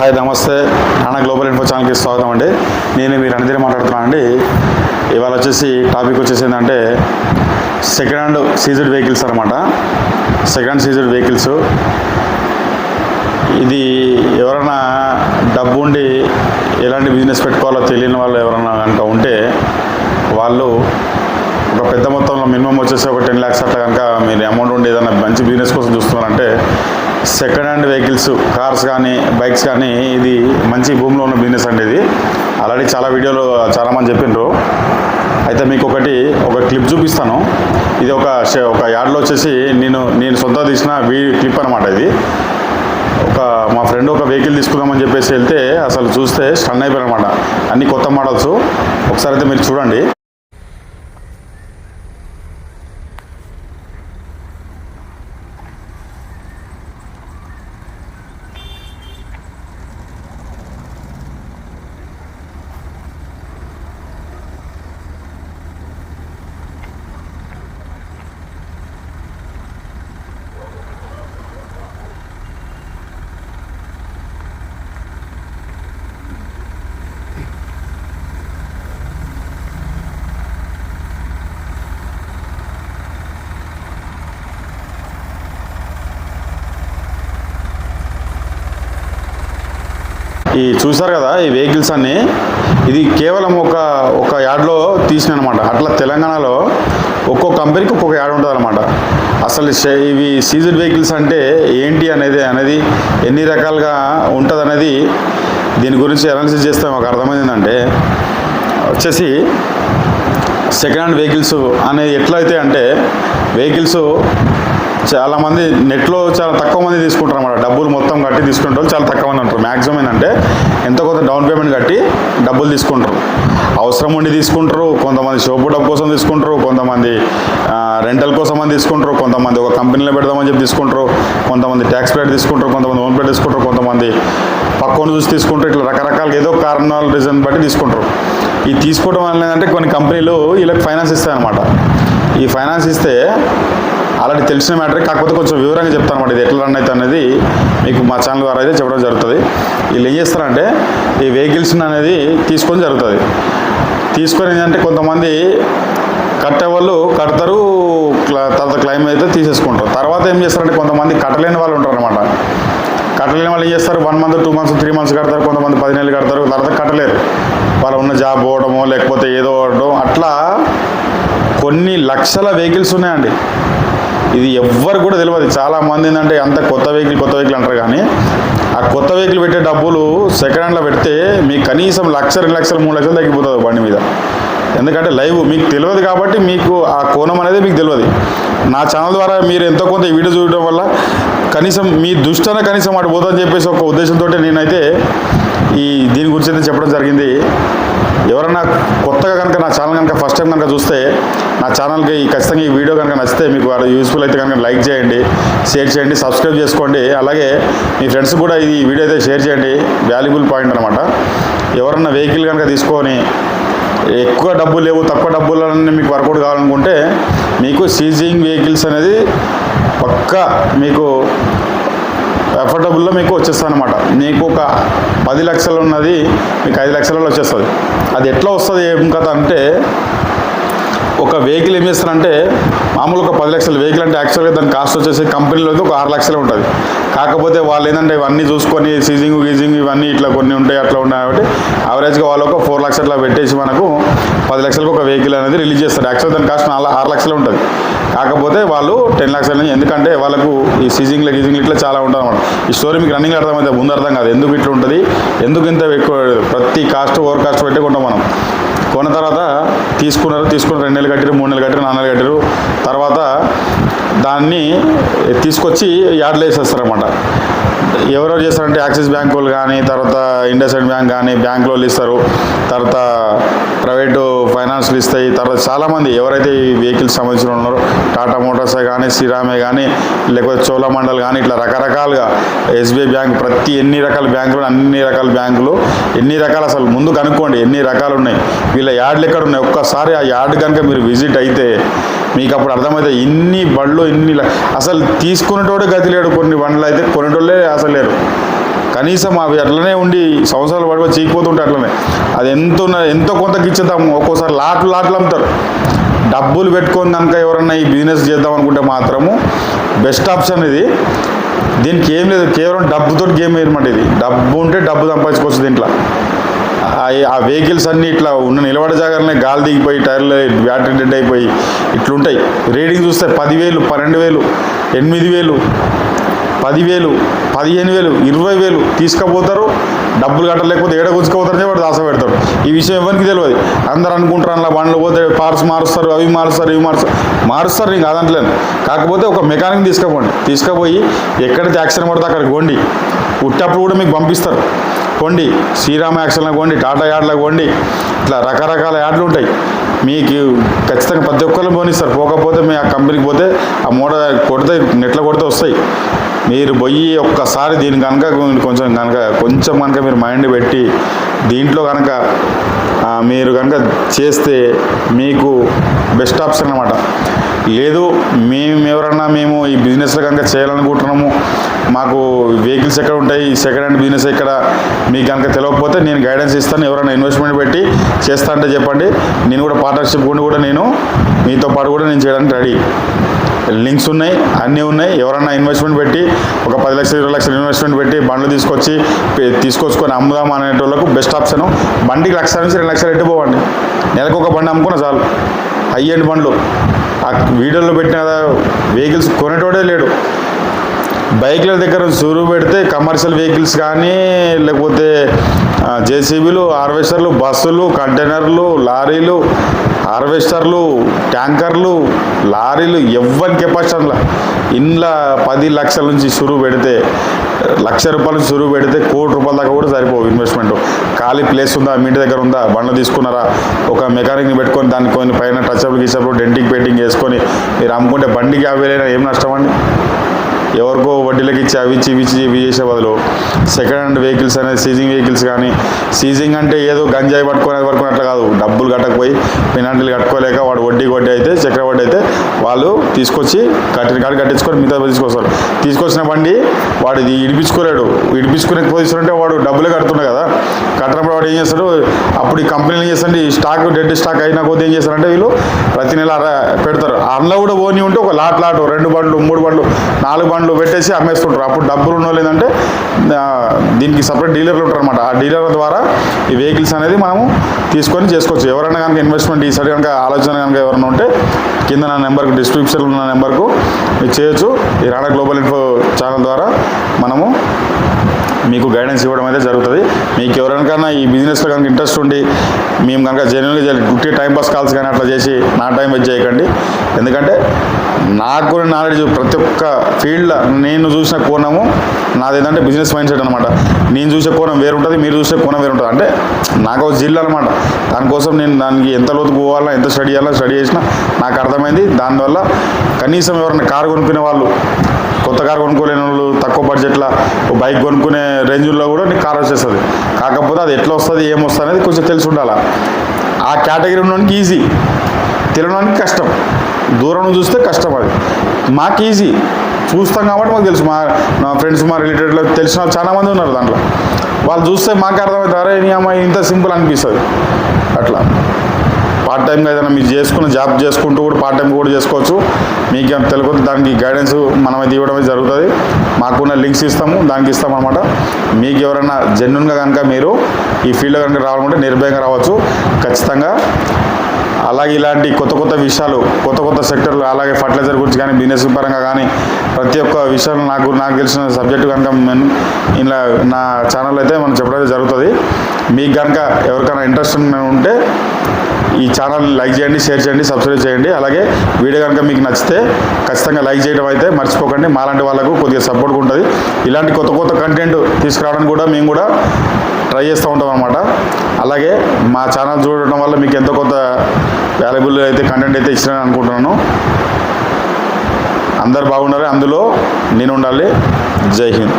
Hi నమస్తే. నాన్న global info ఛానల్కి స్వాగతం అండి. నేను మీరు అనిదిన మాట్లాడుతున్నాను అండి. ఇవాళ వచ్చేసి టాపిక్ వచ్చేసి ఏంటంటే సెకండ్ హ్యాండ్ సీజుడ్ వెహికల్స్ అనమాట సెకండ్ హ్యాండ్ సీజెడ్ వెహికల్స్ ఇది ఎవరైనా డబ్బు ఉండి ఎలాంటి బిజినెస్ పెట్టుకోవాలో తెలియని వాళ్ళు ఎవరైనా కనుక ఉంటే వాళ్ళు ఒక పెద్ద మొత్తంలో మినిమం వచ్చేసి ఒక టెన్ ల్యాక్స్ అట్లా కనుక మీరు అమౌంట్ ఉండి ఏదైనా మంచి బిజినెస్ కోసం చూస్తున్నారంటే సెకండ్ హ్యాండ్ వెహికల్స్ కార్స్ కానీ బైక్స్ కానీ ఇది మంచి భూమిలో ఉన్న బిజినెస్ అండి ఇది. ఆల్రెడీ చాలా వీడియోలు చాలామంది చెప్పిండ్రు అయితే మీకు ఒకటి ఒక క్లిప్ చూపిస్తాను. ఇది ఒక ఒక యార్డ్లో వచ్చేసి నేను నేను సొంత తీసిన వీ క్లిప్ అనమాట ఇది. ఒక మా ఫ్రెండ్ ఒక వెహికల్ తీసుకుందామని చెప్పేసి వెళ్తే అసలు చూస్తే స్టన్ అయిపోయినమాట అన్ని కొత్త మోడల్స్. ఒకసారి అయితే మీరు చూడండి. ఈ చూసారు కదా ఈ వెహికల్స్ అన్ని? ఇది కేవలం ఒక ఒక యార్డ్లో తీసిన అనమాట అట్లా తెలంగాణలో ఒక్కో కంపెనీకి ఒక్కొక్క యాడ్ ఉంటుంది అనమాట అసలు ఇవి సీజన్ వెహికల్స్ అంటే ఏంటి అనేది అనేది ఎన్ని రకాలుగా ఉంటుంది అనేది దీని గురించి అనాలిసిస్ చేస్తే మాకు అర్థమైందంటే వచ్చేసి సెకండ్ హ్యాండ్ వెహికల్స్ అనేది ఎట్లయితే అంటే వెహికల్స్ చాలామంది నెట్లో చాలా తక్కువ మంది తీసుకుంటారు అన్నమాట డబ్బులు మొత్తం కట్టి తీసుకునే వాళ్ళు చాలా తక్కువ మంది ఉంటారు మ్యాక్సిమం ఏంటంటే ఎంత కొంత డౌన్ పేమెంట్ కట్టి డబ్బులు తీసుకుంటారు. అవసరం ఉండి తీసుకుంటారు. కొంతమంది షోపు డబ్బు కోసం తీసుకుంటారు. కొంతమంది రెంటల్ కోసం అని తీసుకుంటారు. కొంతమంది ఒక కంపెనీలో పెడదామని చెప్పి తీసుకుంటారు. కొంతమంది ట్యాక్స్ ప్లేట్ తీసుకుంటారు. కొంతమంది ఓన్ ప్లేట్ తీసుకుంటారు. కొంతమంది పక్కన చూసి తీసుకుంటారు. ఇట్లా రకరకాలుగా ఏదో కారణాల రీజన్ బట్టి తీసుకుంటారు. ఈ తీసుకోవడం వల్ల ఏంటంటే కొన్ని కంపెనీలు వీళ్ళకి ఫైనాన్స్ ఇస్తాయి అనమాట ఈ ఫైనాన్స్ ఇస్తే ఆల్రెడీ తెలిసిన మ్యాటర్ కాకపోతే కొంచెం వివరంగా చెప్తాను అనమాట ఇది ఎట్లా రన్ అయితే అనేది మీకు మా ఛానల్ ద్వారా అయితే చెప్పడం జరుగుతుంది. వీళ్ళు ఏం చేస్తారంటే ఈ వెహికల్స్ని అనేది తీసుకొని జరుగుతుంది. తీసుకొని ఏంటంటే కొంతమంది కట్టే వాళ్ళు కడతారు క్లా- తర్వాత క్లైమ్ అయితే తీసేసుకుంటారు. తర్వాత ఏం చేస్తారంటే కొంతమంది కట్టలేని వాళ్ళు ఉంటారు అనమాట కట్టలేని వాళ్ళు ఏం చేస్తారు? One month two months three months కడతారు కొంతమంది పది నెలలు కడతారు తర్వాత కట్టలేరు. వాళ్ళు ఉన్న జాబ్ పోవడమో లేకపోతే ఏదో అవ్వడం అట్లా కొన్ని లక్షల వెహికల్స్ ఉన్నాయండి. ఇది ఎవ్వరు కూడా తెలియదు చాలా మంది ఏంటంటే అంత కొత్త వెహికల్ కొత్త వెహికల్ అంటారు కానీ ఆ కొత్త వెహికల్ పెట్టే డబ్బులు సెకండ్ హ్యాండ్లో పెడితే మీకు కనీసం లక్ష రెండు లక్షలు మూడు లక్షలు తగ్గిపోతుంది బండి మీద. ఎందుకంటే లైవ్ మీకు తెలియదు కాబట్టి మీకు ఆ కోణం అనేది మీకు తెలియదు నా ఛానల్ ద్వారా మీరు ఎంతో కొంత ఈ వీడియో చూడడం వల్ల కనీసం మీ దుష్టన కనీసం అటు పోతుందని చెప్పేసి ఒక ఉద్దేశంతో నేనైతే ఈ దీని గురించి అయితే చెప్పడం జరిగింది. ఎవరైనా కొత్తగా కనుక నా ఛానల్ కనుక ఫస్ట్ టైం కనుక చూస్తే నా ఛానల్కి ఈ ఖచ్చితంగా ఈ వీడియో కనుక నచ్చితే మీకు యూస్ఫుల్ అయితే కనుక లైక్ చేయండి షేర్ చేయండి సబ్స్క్రైబ్ చేసుకోండి. అలాగే మీ ఫ్రెండ్స్ కూడా ఈ వీడియో అయితే షేర్ చేయండి. వాల్యుబుల్ పాయింట్ అనమాట ఎవరన్నా వెహికల్ కనుక తీసుకొని ఎక్కువ డబ్బులు లేవు తక్కువ డబ్బులన్నీ మీకు వర్కౌట్ కావాలనుకుంటే మీకు సీజింగ్ వెహికల్స్ అనేది పక్కా మీకు అఫోర్డబుల్లో మీకు వచ్చేస్తుంది అనమాట మీకు ఒక పది లక్షలు ఉన్నది మీకు ఐదు లక్షలలో వచ్చేస్తుంది. అది ఎట్లా వస్తుంది ఏం కథ అంటే ఒక వెహికల్ ఏం చేస్తారంటే మామూలు ఒక పది లక్షల వెహికల్ అంటే యాక్చువల్గా దాని కాస్ట్ వచ్చేసి కంపెనీలో ఒక ఆరు లక్షలు ఉంటుంది. కాకపోతే వాళ్ళు ఏంటంటే ఇవన్నీ చూసుకొని సీజింగ్ గీజింగ్ ఇవన్నీ ఇట్లా కొన్ని ఉంటాయి అట్లా ఉంటాయి కాబట్టి యావరేజ్గా వాళ్ళు ఒక ఫోర్ లక్షలు అట్లా పెట్టేసి మనకు పది లక్షలకు ఒక వెహికల్ అనేది రిలీజ్ చేస్తారు. యాక్చువల్ దాని కాస్ట్ నాలుగు ఆరు లక్షలు ఉంటుంది. కాకపోతే వాళ్ళు టెన్ లాక్స్ అనేది ఎందుకంటే వాళ్ళకు ఈ సీజింగ్లు గీజింగ్లు ఇట్లా చాలా ఉంటుంది అనమాట ఈ స్టోరీ మీకు రన్నింగ్ అర్థమైతే ముందు అర్థం కాదు. ఎందుకు ఇట్లా ఉంటుంది? ఎందుకు ఇంత ఎక్కువ ప్రతి కాస్ట్ ఓవర్ కాస్ట్ పెట్టుకుంటాం మనం? కొన్న తర్వాత తీసుకున్నారు తీసుకున్న రెండు నెలలు కట్టారు మూడు నెలలు కట్టారు నాలుగు నెలలు కట్టారు తర్వాత దాన్ని తీసుకొచ్చి యార్డ్లో వేసేస్తారనమాట ఎవరెవరు చేస్తారంటే యాక్సిస్ బ్యాంక్ వాళ్ళు కానీ తర్వాత ఇండస్ బ్యాంక్ కానీ బ్యాంక్ వాళ్ళు ఇస్తారు. తర్వాత ఫైనాన్స్లు ఇస్తాయి. తర్వాత చాలామంది ఎవరైతే ఈ వెహికల్స్ సంబంధించిన ఉన్నారో టాటా మోటార్సే కానీ శ్రీరామే కానీ లేకపోతే చోళమండల్ కానీ ఇట్లా రకరకాలుగా ఎస్బీఐ బ్యాంక్ ప్రతి ఎన్ని రకాల బ్యాంకులు అన్ని రకాల బ్యాంకులు ఎన్ని రకాలు అసలు ముందు కనుక్కోండి ఎన్ని రకాలు ఉన్నాయి. వీళ్ళ యార్డ్లు ఎక్కడ ఉన్నాయి? ఒక్కసారి ఆ యార్డ్ కనుక మీరు విజిట్ అయితే మీకు అప్పుడు అర్థమైతే ఇన్ని బళ్ళు ఇన్ని అసలు తీసుకునేటోడే గతి లేడు కొన్ని బండ్లు అయితే కొనేటోళ్ళే అసలు లేరు. కనీసం అవి అట్లనే ఉండి సంవత్సరాలు పడిపో చీకిపోతుంటే అట్లనే. అది ఎంత ఎంతో కొంతకి ఇచ్చేద్దాము. ఒక్కోసారి లాట్లు లాట్లు అమ్ముతారు. డబ్బులు పెట్టుకొని కనుక ఎవరన్నా ఈ బిజినెస్ చేద్దాం అనుకుంటే మాత్రము బెస్ట్ ఆప్షన్ ఇది. దీనికి ఏం లేదు. కేవలం డబ్బుతో గేమ్ అనమాట ఇది. డబ్బు ఉంటే డబ్బు సంపాదించుకోవచ్చు దీంట్లో. ఆ- ఆ వెహికల్స్ అన్నీ ఇట్లా ఉన్న నిలబడ జాగాలనే గాలి దిగిపోయి టైర్లు బ్యాటరీ డెడ్ అయిపోయి ఇట్లుంటాయి. రీడింగ్ చూస్తే పదివేలు పన్నెండు వేలు ఎనిమిది వేలు పదివేలు పదిహేను వేలు ఇరవై వేలు తీసుకుపోతారు. డబ్బులు కట్టలేకపోతే ఏడ గుంజుకుపోతారని వాడు దాస పెడతారు. ఈ విషయం ఎవరికి తెలియదు. అందరు అనుకుంటారు అలా బండ్లు పోతే పార్ట్స్ మారుస్తారు అవి మారుస్తారు ఇవి మారుస్తారు. మారుస్తారు నేను కాదంటలేను. కాకపోతే ఒక మెకానిక్ తీసుకుపోండి. తీసుకుపోయి ఎక్కడైతే యాక్సిడెంట్ పడితే అక్కడ కొండి ఉట్టప్పుడు కూడా మీకు పంపిస్తారు. కొండి శ్రీరామ యాక్షన్లో కొండి టాటా యాడ్లో కొండి ఇట్లా రకరకాల యాడ్లు ఉంటాయి. మీకు ఖచ్చితంగా ప్రతి ఒక్కరు పోనిస్తారు. పోకపోతే మీ ఆ కంపెనీకి పోతే ఆ మూట కొడితే నెట్లో కొడితే వస్తాయి. మీరు పోయి ఒక్కసారి దీని కనుక కొంచెం కనుక కొంచెం కనుక మీరు మైండ్ పెట్టి దీంట్లో కనుక మీరు కనుక చేస్తే మీకు బెస్ట్ ఆప్షన్ అనమాట లేదు మేము ఎవరన్నా మేము ఈ బిజినెస్లో కనుక చేయాలనుకుంటున్నాము మాకు వెహికల్స్ ఎక్కడ ఉంటాయి సెకండ్ హ్యాండ్ బిజినెస్ ఎక్కడ మీకు కనుక తెలియకపోతే నేను గైడెన్స్ ఇస్తాను ఎవరైనా ఇన్వెస్ట్మెంట్ పెట్టి చేస్తా అంటే చెప్పండి. నేను కూడా పార్ట్నర్షిప్ ఉండి కూడా నేను మీతో పాటు కూడా నేను చేయడానికి రెడీ లింక్స్ ఉన్నాయి అన్నీ ఉన్నాయి. ఎవరన్నా ఇన్వెస్ట్మెంట్ పెట్టి ఒక పది లక్షలు ఇరవై లక్షలు ఇన్వెస్ట్మెంట్ పెట్టి బండ్లు తీసుకొచ్చి తీసుకొచ్చుకొని అమ్ముదాం అనేటోళ్ళకు బెస్ట్ ఆప్షన్ బండికి లక్ష నుంచి రెండు లక్షలు ఎట్టు పోవండి? నెలకు ఒక బండి అమ్ముకున్న చాలు. హై అండ్ బండ్లు. ఆ వీడియోలో పెట్టిన వెహికల్స్ కొనేటోడే లేడు. బైక్ల దగ్గర చూరు పెడితే కమర్షియల్ వెహికల్స్ కానీ లేకపోతే జేసీబీలు హార్వెస్టర్లు బస్సులు కంటైనర్లు లారీలు హార్వెస్టర్లు ట్యాంకర్లు లారీలు ఎవ్వరి కెపాసిటీ ఇంట్లో పది లక్షల నుంచి సురువు పెడితే లక్ష రూపాయల నుంచి సురువు పెడితే కోటి రూపాయల దాకా కూడా సరిపోవు ఇన్వెస్ట్మెంట్. ఖాళీ ప్లేస్ ఉందా? మీ ఇంటి దగ్గర ఉందా? బండ్లు తీసుకున్నారా? ఒక మెకానిక్ని పెట్టుకొని దాన్ని కొన్ని పైన టచ్అప్లు గీసప్లు డెంటింగ్ పెయింటింగ్ వేసుకొని మీరు అమ్ముకుంటే బండికి యాభై ఏం నష్టం అండి? ఎవరికో వడ్డీలకు ఇచ్చి అవి ఇచ్చి ఇవి ఇచ్చి ఇవి చేసే బదులు సెకండ్ హ్యాండ్ వెహికల్స్ అనేది సీజింగ్ వెహికల్స్ కానీ సీజింగ్ అంటే ఏదో గంజాయి పట్టుకునే వరకు అట్లా కాదు. డబ్బులు కట్టకపోయి పెనాల్టీలు కట్టుకోలేక వాడు వడ్డీ వడ్డీ అయితే చక్ర వడ్డీ అయితే వాళ్ళు తీసుకొచ్చి కట్టిన కాడ కట్టించుకొని మిగతా తీసుకొస్తారు. తీసుకొచ్చిన బండి వాడు ఇది ఇడిపించుకోలేడు. ఇడిపించుకునే పొజిషన్ అంటే వాడు డబ్బులే కడుతున్నాడు కదా. కట్టినప్పుడు వాడు ఏం చేస్తాడు? అప్పుడు ఈ కంపెనీలు ఏం చేస్తాడు? ఈ స్టాక్ డెడ్ స్టాక్ అయినా కొద్ది ఏం చేస్తారంటే వీళ్ళు ప్రతి నెల పెడతారు. అందులో కూడా ఓని ఉంటే ఒక లాట్ లాట్ రెండు బండ్లు మూడు బండ్లు నాలుగు బండ్లు పెట్టేసి అమ్మేస్తుంటారు. అప్పుడు డబ్బులు ఉన్న వాళ్ళు ఏంటంటే దీనికి సపరేట్ డీలర్లు ఉంటారు అనమాట ఆ డీలర్ల ద్వారా ఈ వెహికల్స్ అనేది మనము తీసుకొని చేసుకోవచ్చు. ఎవరైనా కనుక ఇన్వెస్ట్మెంట్ ఈ సైడ్ కనుక ఆలోచన కనుక ఎవరైనా ఉంటే కింద నా నెంబర్కి డిస్క్రిప్షన్లో ఉన్న నెంబర్కు మీరు చేయొచ్చు. ఈ రాణా గ్లోబల్ ఇన్ఫో ఛానల్ ద్వారా మనము మీకు గైడెన్స్ ఇవ్వడం అయితే జరుగుతుంది. మీకు ఎవరికైనా ఈ బిజినెస్లో కనుక ఇంట్రెస్ట్ ఉండి మేము కనుక జెన్యున్గా గుట్టి టైంపాస్ కాల్స్ కానీ అట్లా చేసి నా టైం వెజ్ చేయకండి. ఎందుకంటే నాకు నాలెడ్జ్ ప్రతి ఒక్క ఫీల్డ్లో నేను చూసిన కోణము నాది ఏంటంటే బిజినెస్ మైండ్ సెట్ అనమాట నేను చూసే కోణం వేరు ఉంటుంది మీరు చూసే కోణం వేరు ఉంటుంది అంటే నాకు ఒక జిల్లా అనమాట దానికోసం నేను దానికి ఎంత లోతుకు పోవాలా ఎంత స్టడీ చేయాలా స్టడీ చేసినా నాకు అర్థమైంది. దానివల్ల కనీసం ఎవరైనా కారు కొనుక్కునే వాళ్ళు కొత్త కారు కొనుక్కోలేని వాళ్ళు తక్కువ బడ్జెట్లో బైక్ కొనుక్కునే రేంజ్లో కూడా నీకు కార్ వచ్చేస్తుంది. కాకపోతే అది ఎట్లా వస్తుంది ఏమొస్తుంది అనేది కొంచెం తెలిసి ఉండాలి. ఆ కేటగిరీ ఉండడానికి ఈజీ తినడానికి కష్టం. దూరం చూస్తే కష్టం అది. మాకు ఈజీ చూస్తాం కాబట్టి మాకు తెలుసు. మా నా ఫ్రెండ్స్ మా రిలేటెడ్లో తెలిసిన వాళ్ళు చాలా మంది ఉన్నారు దాంట్లో. వాళ్ళు చూస్తే మాకు అర్థమవుతుంది. అరే నీ అమ్మాయి ఇంత సింపుల్ అనిపిస్తుంది. అట్లా. పార్ట్ టైంగా ఏదైనా మీరు చేసుకున్న జాబ్ చేసుకుంటూ కూడా పార్ట్ టైం కూడా చేసుకోవచ్చు. మీకు ఏమైనా తెలియకపోతే దానికి గైడెన్స్ మనమైతే ఇవ్వడం జరుగుతుంది. మాకున్న లింక్స్ ఇస్తాము. దానికి ఇస్తాం అనమాట మీకు ఎవరైనా జెన్యున్గా కనుక మీరు ఈ ఫీల్డ్లో కనుక రావాలంటే నిర్భయంగా రావచ్చు. ఖచ్చితంగా అలాగే ఇలాంటి కొత్త కొత్త విషయాలు కొత్త కొత్త సెక్టర్లు అలాగే ఫర్టిలైజర్ గురించి కానీ బిజినెస్ పరంగా కానీ ప్రతి ఒక్క విషయాలు నాకు నాకు తెలిసిన సబ్జెక్టు కనుక నేను ఇలా నా ఛానల్ అయితే మనం చెప్పడం జరుగుతుంది. మీకు కనుక ఎవరికైనా ఇంట్రెస్ట్ ఉంటే ఈ ఛానల్ లైక్ చేయండి షేర్ చేయండి సబ్స్క్రైబ్ చేయండి. అలాగే వీడియో కనుక మీకు నచ్చితే ఖచ్చితంగా లైక్ చేయడం అయితే మర్చిపోకండి. మాలాంటి వాళ్ళకు కొద్దిగా సపోర్ట్ ఉంటుంది. ఇలాంటి కొత్త కొత్త కంటెంట్ తీసుకురావడానికి కూడా మేము కూడా ట్రై చేస్తూ ఉంటాం అనమాట అలాగే మా ఛానల్ చూడటం వల్ల మీకు ఎంతో కొంత వాల్యుబుల్ అయితే కంటెంట్ అయితే ఇచ్చినాను అనుకుంటున్నాను. అందరు బాగుండాలి అందులో? నేను ఉండాలి జై హింద్.